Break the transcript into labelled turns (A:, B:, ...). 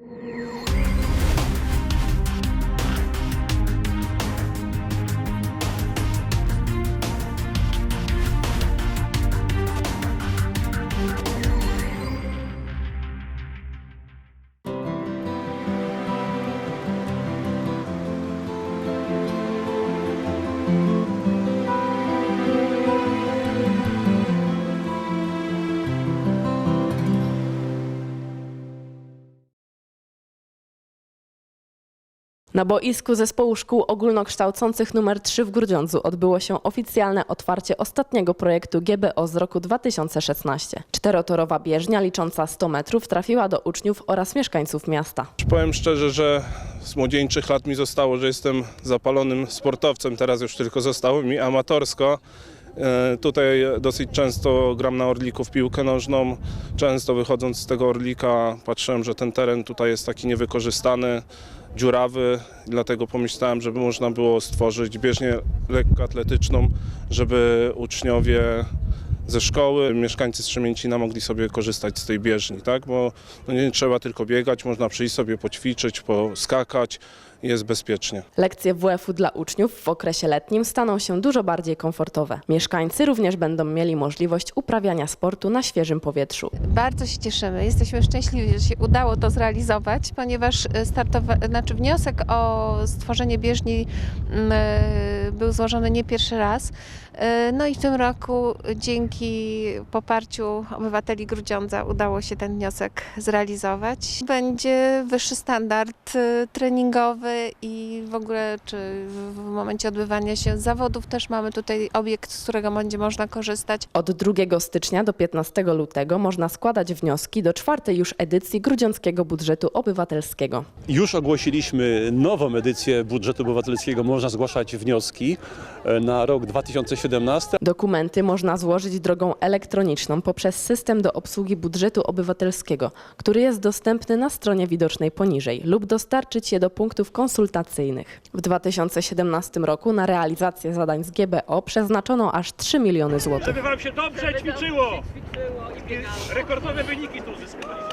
A: Música Na boisku zespołu szkół ogólnokształcących nr 3 w Grudziądzu odbyło się oficjalne otwarcie ostatniego projektu GBO z roku 2016. Czterotorowa bieżnia licząca 100 metrów trafiła do uczniów oraz mieszkańców miasta.
B: Powiem szczerze, że z młodzieńczych lat mi zostało, że jestem zapalonym sportowcem, teraz już tylko zostało mi amatorsko. E, Tutaj dosyć często gram na Orliku w piłkę nożną. Często wychodząc z tego Orlika patrzyłem, że ten teren tutaj jest taki niewykorzystany, dziurawy, dlatego pomyślałem, żeby można było stworzyć bieżnię lekkoatletyczną, żeby uczniowie ze szkoły, mieszkańcy Strzemięcina mogli sobie korzystać z tej bieżni, tak? bo no nie trzeba tylko biegać, można przyjść sobie poćwiczyć, poskakać, jest bezpiecznie.
A: Lekcje WF-u dla uczniów w okresie letnim staną się dużo bardziej komfortowe. Mieszkańcy również będą mieli możliwość uprawiania sportu na świeżym powietrzu.
C: Bardzo się cieszymy. Jesteśmy szczęśliwi, że się udało to zrealizować, ponieważ e, startowa- znaczy wniosek o stworzenie bieżni e, był złożony nie pierwszy raz. E, No i w tym roku dzięki poparciu obywateli Grudziądza udało się ten wniosek zrealizować. Będzie wyższy standard treningowy i w ogóle czy w- momencie odbywania się zawodów też mamy tutaj obiekt, z którego będzie można korzystać.
A: Od 2 stycznia do 15 lutego można składać wnioski do czwartej już edycji Grudziąckiego Budżetu Obywatelskiego.
D: Już ogłosiliśmy nową edycję budżetu obywatelskiego. Można zgłaszać wnioski e, na rok 2017.
A: Dokumenty można złożyć drogą elektroniczną poprzez system do obsługi budżetu obywatelskiego, który jest dostępny na stronie widocznej poniżej lub dostarczyć je do punktów konsultacyjnych. W 2017 roku na realizację zadań z GBO przeznaczono aż 3 miliony złotych.
E: Żeby wam się dobrze ćwiczyło. I rekordowe wyniki tu uzyskaliście.